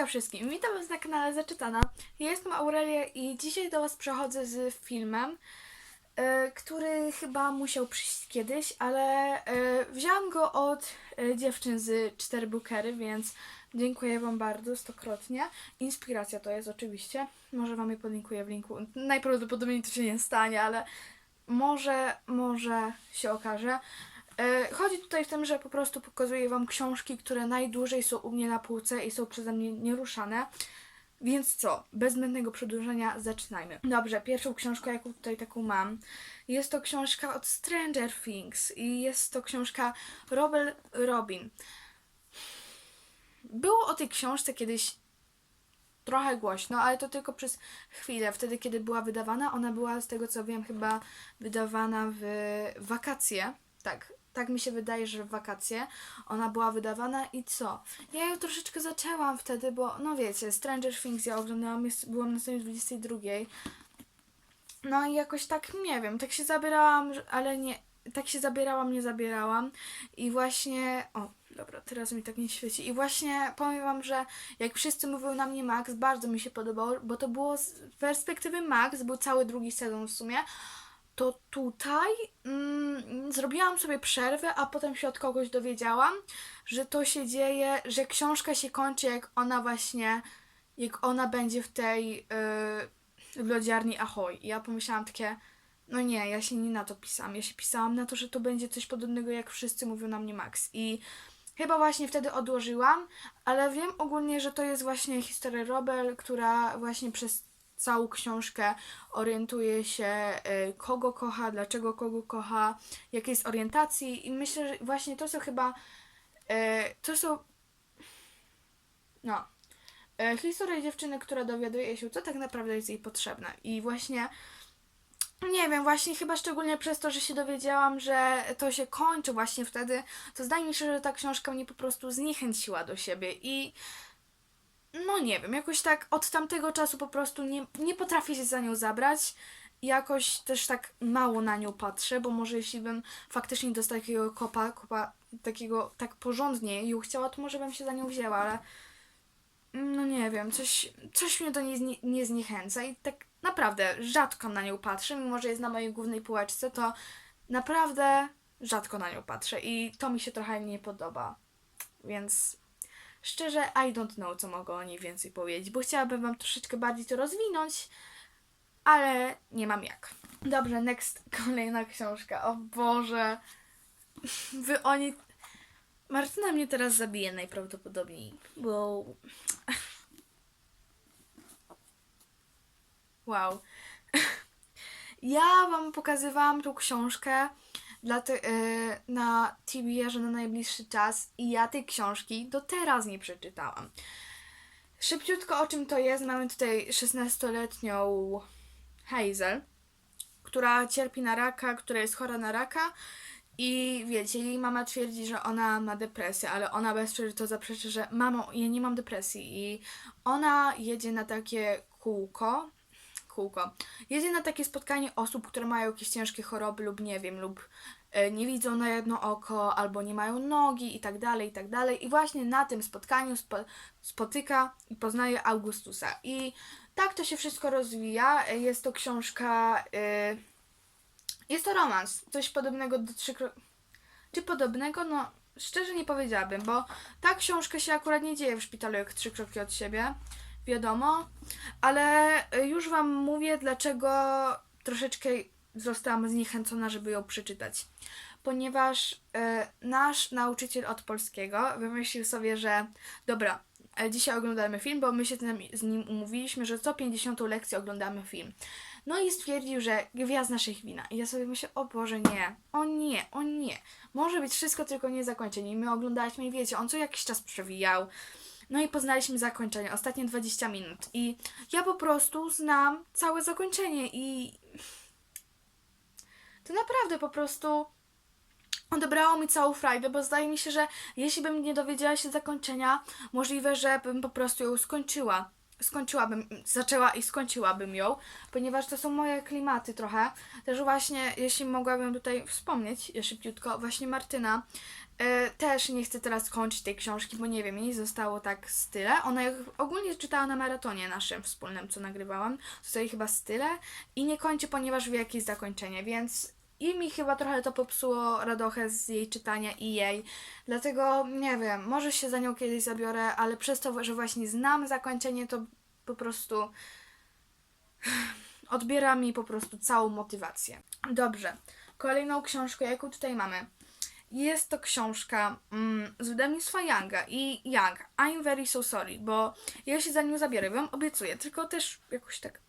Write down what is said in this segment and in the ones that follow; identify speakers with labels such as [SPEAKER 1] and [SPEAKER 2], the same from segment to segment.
[SPEAKER 1] Hejka wszystkim, witam Was na kanale Zaczytana. Ja jestem Aurelia i dzisiaj do Was przechodzę z filmem, e, który chyba musiał przyjść kiedyś, ale e, wzięłam go od e, dziewczyn z 4 Bookery, więc dziękuję Wam bardzo stokrotnie. Inspiracja to jest oczywiście, może Wam je podlinkuję w linku. Najprawdopodobniej to się nie stanie, ale może, może się okaże. E, Chodzi tutaj w tym, że po prostu pokazuję Wam książki, które najdłużej są u mnie na półce i są przeze mnie nieruszane. Więc co, bez zbędnego przedłużenia zaczynajmy. Dobrze, pierwszą książkę, jaką tutaj taką mam, jest to książka od Stranger Things i jest to książka Robel Robin. Było o tej książce kiedyś trochę głośno, ale to tylko przez chwilę. Wtedy, kiedy była wydawana, ona była, z tego co wiem, chyba wydawana w wakacje. Tak, tak mi się wydaje, że w wakacje ona była wydawana i co? Ja ją troszeczkę zaczęłam wtedy, bo no wiecie, Stranger Things ja oglądałam, jest, byłam na stronie 22. No i jakoś tak, nie wiem, tak się zabierałam, ale nie, tak się zabierałam, nie zabierałam. I właśnie, o, dobra, teraz mi tak nie świeci. I właśnie powiem wam, że jak wszyscy mówią na mnie Max, bardzo mi się podobało, bo to było z perspektywy Max, był cały drugi sezon w sumie. To tutaj mm, zrobiłam sobie przerwę, a potem się od kogoś dowiedziałam, że to się dzieje, że książka się kończy, jak ona właśnie, jak ona będzie w tej yy, w lodziarni Ahoy. I ja pomyślałam takie, no nie, ja się nie na to pisałam. Ja się pisałam na to, że to będzie coś podobnego, jak wszyscy mówią na mnie Max. I chyba właśnie wtedy odłożyłam, ale wiem ogólnie, że to jest właśnie historia Robel, która właśnie przez całą książkę orientuje się, y, kogo kocha, dlaczego kogo kocha, jakiej jest orientacji. I myślę, że właśnie to są chyba. y, To są. No. y, Historia dziewczyny, która dowiaduje się, co tak naprawdę jest jej potrzebne. I właśnie. Nie wiem, właśnie chyba szczególnie przez to, że się dowiedziałam, że to się kończy właśnie wtedy, to zdaje mi się, że ta książka mnie po prostu zniechęciła do siebie i no nie wiem, jakoś tak od tamtego czasu po prostu nie, nie potrafię się za nią zabrać. Jakoś też tak mało na nią patrzę, bo może jeśli bym faktycznie do takiego kopa, kopa takiego tak porządnie ją chciała, to może bym się za nią wzięła, ale no nie wiem, coś, coś mnie to nie, zni- nie zniechęca i tak naprawdę rzadko na nią patrzę, mimo że jest na mojej głównej półeczce, to naprawdę rzadko na nią patrzę i to mi się trochę nie podoba. Więc szczerze, I don't know, co mogę o niej więcej powiedzieć, bo chciałabym Wam troszeczkę bardziej to rozwinąć, ale nie mam jak. Dobrze, next, kolejna książka. O Boże. Wy oni... Martyna mnie teraz zabije najprawdopodobniej, bo... Wow. Ja Wam pokazywałam tą książkę dla te, y, na TBR na najbliższy czas i ja tej książki do teraz nie przeczytałam. Szybciutko o czym to jest, mamy tutaj 16-letnią Hazel, która cierpi na raka, która jest chora na raka i wiecie, jej mama twierdzi, że ona ma depresję, ale ona bez to zaprzeczy, że mamo, ja nie mam depresji i ona jedzie na takie kółko, kółko. Jedzie na takie spotkanie osób, które mają jakieś ciężkie choroby lub nie wiem, lub e, nie widzą na jedno oko, albo nie mają nogi i tak dalej, i tak dalej. I właśnie na tym spotkaniu spo, spotyka i poznaje Augustusa. I tak to się wszystko rozwija. Jest to książka... e, jest to romans. Coś podobnego do trzy. Czy podobnego? No, szczerze nie powiedziałabym, bo ta książka się akurat nie dzieje w szpitalu jak trzy kroki od siebie. Wiadomo, ale już Wam mówię, dlaczego troszeczkę zostałam zniechęcona, żeby ją przeczytać. Ponieważ y, nasz nauczyciel od polskiego wymyślił sobie, że dobra, e, dzisiaj oglądamy film, bo my się z nim, umówiliśmy, że co 50 lekcję oglądamy film. No i stwierdził, że gwiazd naszych wina. I ja sobie myślę, o Boże, nie, o nie, o nie. Może być wszystko, tylko nie zakończenie. I my oglądaliśmy i wiecie, on co jakiś czas przewijał. No i poznaliśmy zakończenie, ostatnie 20 minut. I ja po prostu znam całe zakończenie i to naprawdę po prostu odebrało mi całą frajdę, bo zdaje mi się, że jeśli bym nie dowiedziała się zakończenia, możliwe, że bym po prostu ją skończyła. Skończyłabym, zaczęła i skończyłabym ją, ponieważ to są moje klimaty trochę. Też właśnie, jeśli mogłabym tutaj wspomnieć szybciutko, właśnie Martyna e, też nie chce teraz kończyć tej książki, bo nie wiem, jej zostało tak z tyle. Ona ją ogólnie czytała na maratonie naszym wspólnym, co nagrywałam. Zostało jej chyba z tyle i nie kończy, ponieważ wie jakie jest zakończenie, więc i mi chyba trochę to popsuło radochę z jej czytania i jej. Dlatego nie wiem, może się za nią kiedyś zabiorę, ale przez to, że właśnie znam zakończenie, to po prostu odbiera mi po prostu całą motywację. Dobrze, kolejną książkę, jaką tutaj mamy. Jest to książka mm, z wydawnictwa Younga i Young, I'm very so sorry, bo ja się za nią zabiorę, wam obiecuję, tylko też jakoś tak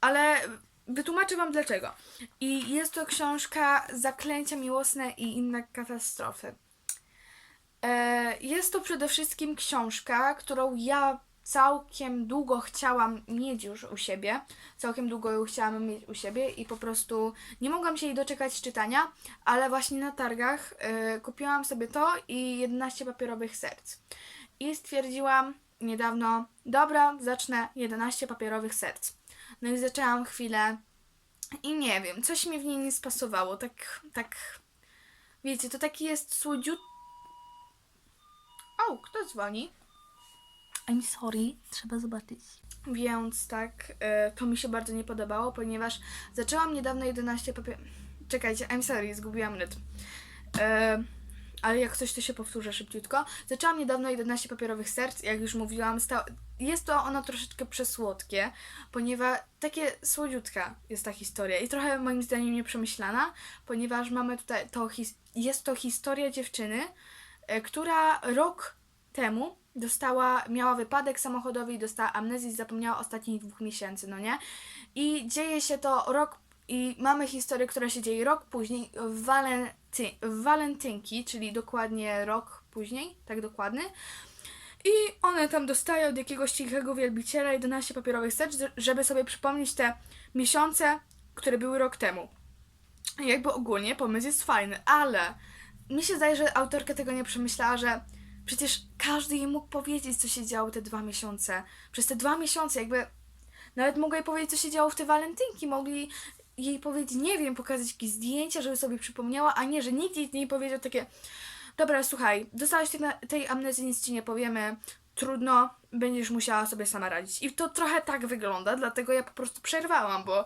[SPEAKER 1] ale wytłumaczę Wam dlaczego. I jest to książka Zaklęcia miłosne i inne katastrofy. E, Jest to przede wszystkim książka, którą ja całkiem długo chciałam mieć już u siebie. Całkiem długo ją chciałam mieć u siebie i po prostu nie mogłam się jej doczekać czytania, ale właśnie na targach e, kupiłam sobie to i 11 papierowych serc. I stwierdziłam niedawno, dobra, zacznę 11 papierowych serc. No i zaczęłam chwilę i nie wiem, coś mi w niej nie spasowało. Tak, tak, wiecie, to taki jest słodziut... O, kto dzwoni?
[SPEAKER 2] I'm sorry, trzeba zobaczyć.
[SPEAKER 1] Więc tak, e, to mi się bardzo nie podobało, ponieważ zaczęłam niedawno 11 papier... Czekajcie, I'm sorry, zgubiłam rytm. E, ale jak coś, to się powtórzę szybciutko. Zaczęłam niedawno 11 papierowych serc, jak już mówiłam, jest to ono troszeczkę przesłodkie, ponieważ takie słodziutka jest ta historia i trochę moim zdaniem nieprzemyślana, ponieważ mamy tutaj, to jest to historia dziewczyny, e, która rok temu dostała, miała wypadek samochodowy i dostała amnezję i zapomniała ostatnich dwóch miesięcy, no nie? I dzieje się to rok i mamy historię, która się dzieje rok później w, Walenty, w Walentynki, czyli dokładnie rok później, tak dokładny. I one tam dostają od jakiegoś cichego wielbiciela 11 papierowych serc, żeby sobie przypomnieć te miesiące, które były rok temu. Jakby ogólnie pomysł jest fajny, ale mi się zdaje, że autorka tego nie przemyślała, że przecież każdy jej mógł powiedzieć, co się działo te dwa miesiące. Przez te dwa miesiące jakby nawet mogła jej powiedzieć, co się działo w te walentynki. Mogli jej powiedzieć, nie wiem, pokazać jakieś zdjęcia, żeby sobie przypomniała, a nie, że nikt jej nie powiedział takie dobra, słuchaj, dostałaś tej, tej amnezji, nic ci nie powiemy, trudno, będziesz musiała sobie sama radzić. I to trochę tak wygląda, dlatego ja po prostu przerwałam, bo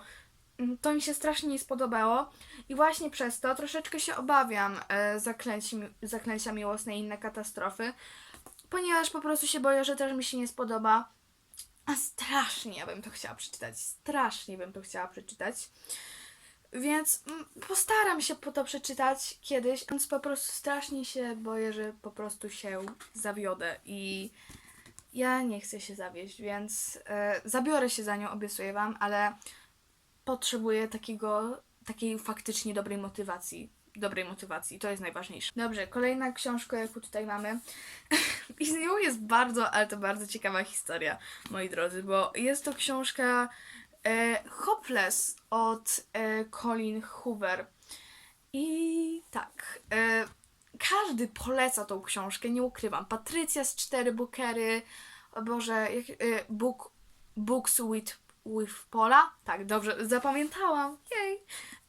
[SPEAKER 1] mm, to mi się strasznie nie spodobało i właśnie przez to troszeczkę się obawiam e, zaklęci, zaklęcia miłosne i inne katastrofy, ponieważ po prostu się boję, że też mi się nie spodoba. A strasznie bym to chciała przeczytać. Strasznie bym to chciała przeczytać. Więc mm, postaram się po to przeczytać kiedyś, więc po prostu strasznie się boję, że po prostu się zawiodę i ja nie chcę się zawieść, więc e, zabiorę się za nią, obiecuję wam, ale potrzebuję takiego, takiej faktycznie dobrej motywacji. Dobrej motywacji, to jest najważniejsze. Dobrze, kolejna książka, jaką tutaj mamy. I z nią jest bardzo, ale to bardzo ciekawa historia, moi drodzy, bo jest to książka e, Hopeless od e, Colin Hoover. I tak, e, każdy poleca tą książkę, nie ukrywam. Patrycja z cztery bookery, o Boże, jak, e, book, Books with, with Paula, tak, dobrze, zapamiętałam, jej.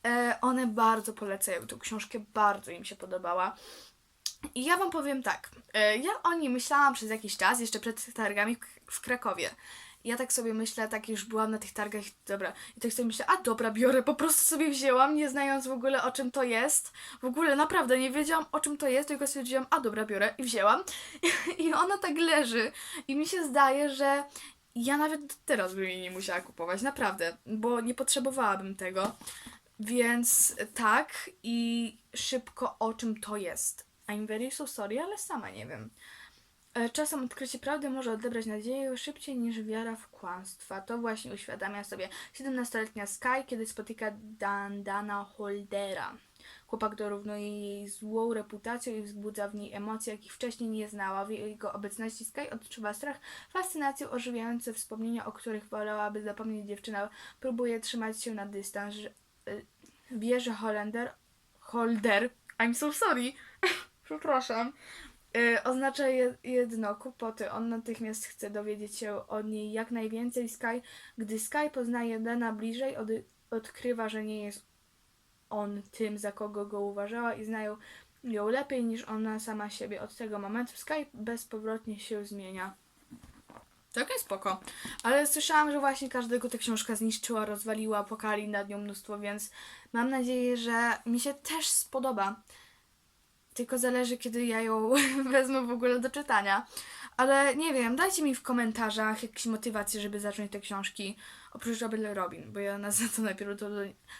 [SPEAKER 1] E, one bardzo polecają tą książkę, bardzo im się podobała. I ja wam powiem tak, e, ja o niej myślałam przez jakiś czas, jeszcze przed targami w Krakowie. Ja tak sobie myślę, tak już byłam na tych targach, dobra, i tak sobie myślę, a dobra, biorę, po prostu sobie wzięłam, nie znając w ogóle o czym to jest. W ogóle naprawdę nie wiedziałam o czym to jest, tylko stwierdziłam, a dobra, biorę i wzięłam. I ona tak leży. I mi się zdaje, że ja nawet teraz bym jej nie musiała kupować, naprawdę, bo nie potrzebowałabym tego. Więc tak i szybko o czym to jest. I'm very so sorry, ale sama nie wiem. E, Czasem odkrycie prawdy może odebrać nadzieję szybciej niż wiara w kłamstwa. To właśnie uświadamia sobie 17-letnia Sky, kiedy spotyka Dandana Holdera. Chłopak dorównuje jej złą reputacją i wzbudza w niej emocje, jakich wcześniej nie znała. W jego obecności Sky odczuwa strach, fascynację, ożywiające wspomnienia, o których wolałaby zapomnieć dziewczyna. Próbuje trzymać się na dystans. Że Holender... Holder... I'm so sorry. Przepraszam. y, oznacza je, jedno, kłopoty. On natychmiast chce dowiedzieć się od niej jak najwięcej Sky. Gdy Sky poznaje Dana bliżej, od, odkrywa, że nie jest on tym, za kogo go uważała i znają ją lepiej niż ona sama siebie. Od tego momentu Sky bezpowrotnie się zmienia. Takie spoko. Ale słyszałam, że właśnie każdego ta książka zniszczyła, rozwaliła, pokali nad nią mnóstwo, więc mam nadzieję, że mi się też spodoba. Tylko zależy, kiedy ja ją wezmę w ogóle do czytania. Ale nie wiem, dajcie mi w komentarzach jakieś motywacje, żeby zacząć te książki. Oprócz Rebel Robin, bo ja na to najpierw to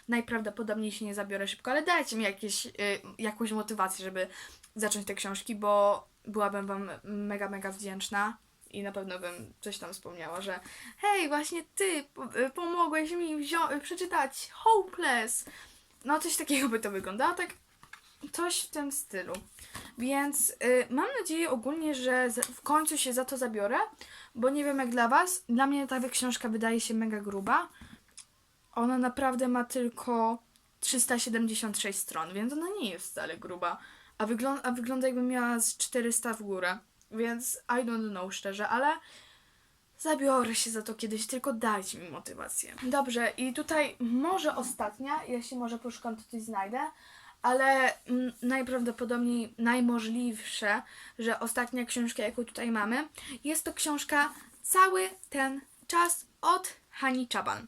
[SPEAKER 1] najprawdopodobniej się nie zabiorę szybko, ale dajcie mi jakieś, y, jakąś motywację, żeby zacząć te książki, bo byłabym wam mega, mega wdzięczna. I na pewno bym coś tam wspomniała, że hej, właśnie ty y, pomogłeś mi y, przeczytać Hopeless. No coś takiego by to wyglądało, tak coś w tym stylu. Więc y, mam nadzieję ogólnie, że w końcu się za to zabiorę, bo nie wiem jak dla Was, dla mnie ta książka wydaje się mega gruba. Ona naprawdę ma tylko 376 stron, więc ona nie jest wcale gruba. A, wyglą- a wygląda jakby miała z 400 w górę. Więc I don't know szczerze, ale zabiorę się za to kiedyś, tylko dajcie mi motywację. Dobrze, i tutaj może ostatnia, się może poszukam, to znajdę, ale mm, najprawdopodobniej najmożliwsze, że ostatnia książka, jaką tutaj mamy, jest to książka Cały ten czas od Hani Czaban.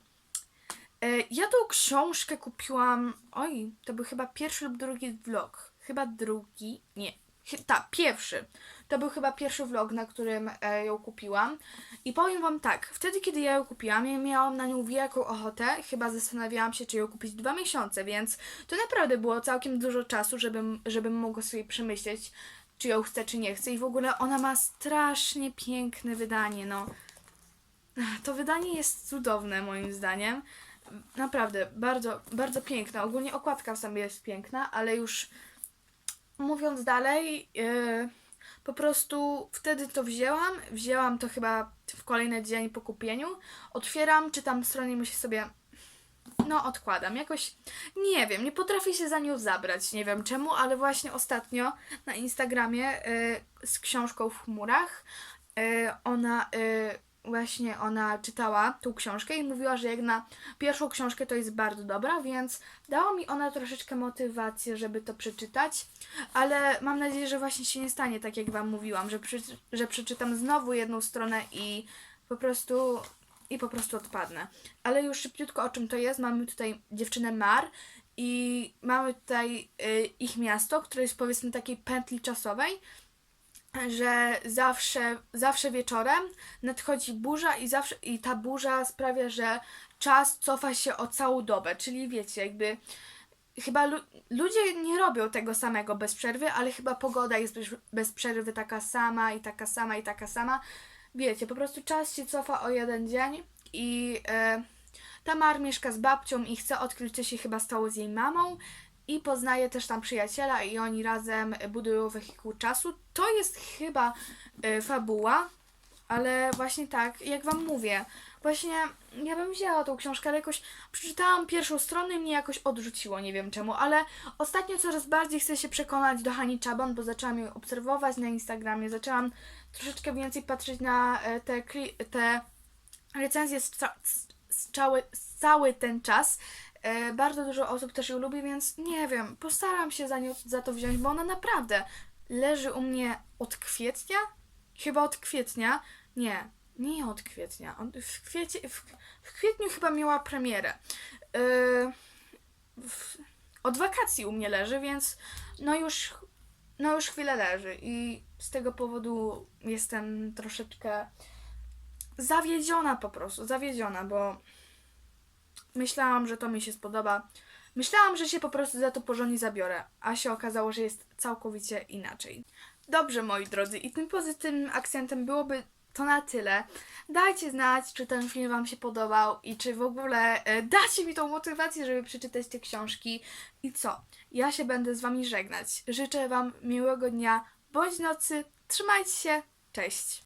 [SPEAKER 1] E, Ja tą książkę kupiłam. Oj, to był chyba pierwszy lub drugi vlog. Chyba drugi. Nie. Tak, pierwszy. To był chyba pierwszy vlog, na którym e, ją kupiłam. I powiem Wam tak, wtedy kiedy ja ją kupiłam, ja miałam na nią wielką ochotę. Chyba zastanawiałam się, czy ją kupić dwa miesiące, więc to naprawdę było całkiem dużo czasu, żebym, żebym mogła sobie przemyśleć, czy ją chcę, czy nie chcę. I w ogóle ona ma strasznie piękne wydanie, no. To wydanie jest cudowne moim zdaniem. Naprawdę, bardzo, bardzo piękna. Ogólnie okładka w sobie jest piękna, ale już mówiąc dalej, yy, po prostu wtedy to wzięłam. Wzięłam to chyba w kolejny dzień po kupieniu. Otwieram, czytam stronę i myślę sobie, no odkładam. Jakoś, nie wiem, nie potrafię się za nią zabrać. Nie wiem czemu, ale właśnie ostatnio na Instagramie yy, z książką w chmurach yy, ona yy, właśnie ona czytała tą książkę i mówiła, że jak na pierwszą książkę to jest bardzo dobra, więc dała mi ona troszeczkę motywację, żeby to przeczytać, ale mam nadzieję, że właśnie się nie stanie tak, jak Wam mówiłam, że, przy, że przeczytam znowu jedną stronę i po prostu i po prostu odpadnę. Ale już szybciutko o czym to jest, mamy tutaj dziewczynę Mar i mamy tutaj y, ich miasto, które jest powiedzmy takiej pętli czasowej, że zawsze, zawsze wieczorem nadchodzi burza i zawsze i ta burza sprawia, że czas cofa się o całą dobę, czyli wiecie, jakby chyba lu- ludzie nie robią tego samego bez przerwy, ale chyba pogoda jest bez, bez przerwy taka sama i taka sama i taka sama. Wiecie, po prostu czas się cofa o jeden dzień i e, Tamar mieszka z babcią i chce odkryć, co się chyba stało z jej mamą i poznaje też tam przyjaciela i oni razem budują wehikuł czasu. To jest chyba e, fabuła, ale właśnie tak, jak wam mówię, właśnie ja bym wzięła tą książkę, ale jakoś przeczytałam pierwszą stronę i mnie jakoś odrzuciło, nie wiem czemu, ale ostatnio coraz bardziej chcę się przekonać do Hani Czaban, bo zaczęłam ją obserwować na Instagramie, zaczęłam troszeczkę więcej patrzeć na e, te, te recenzje z, z, z, cały, z cały ten czas. E, bardzo dużo osób też ją lubi, więc nie wiem, postaram się za, nią, za to wziąć, bo ona naprawdę leży u mnie od kwietnia? Chyba od kwietnia. Nie, nie od kwietnia. W, kwiecie, w, w kwietniu chyba miała premierę. E, w, od wakacji u mnie leży, więc no już, no już chwilę leży i z tego powodu jestem troszeczkę zawiedziona po prostu, zawiedziona, bo myślałam, że to mi się spodoba. Myślałam, że się po prostu za to porządnie zabiorę, a się okazało, że jest całkowicie inaczej. Dobrze, moi drodzy, i tym pozytywnym akcentem byłoby to na tyle. Dajcie znać, czy ten film Wam się podobał i czy w ogóle e, dacie mi tą motywację, żeby przeczytać te książki. I co? Ja się będę z Wami żegnać. Życzę Wam miłego dnia bądź nocy. Trzymajcie się. Cześć.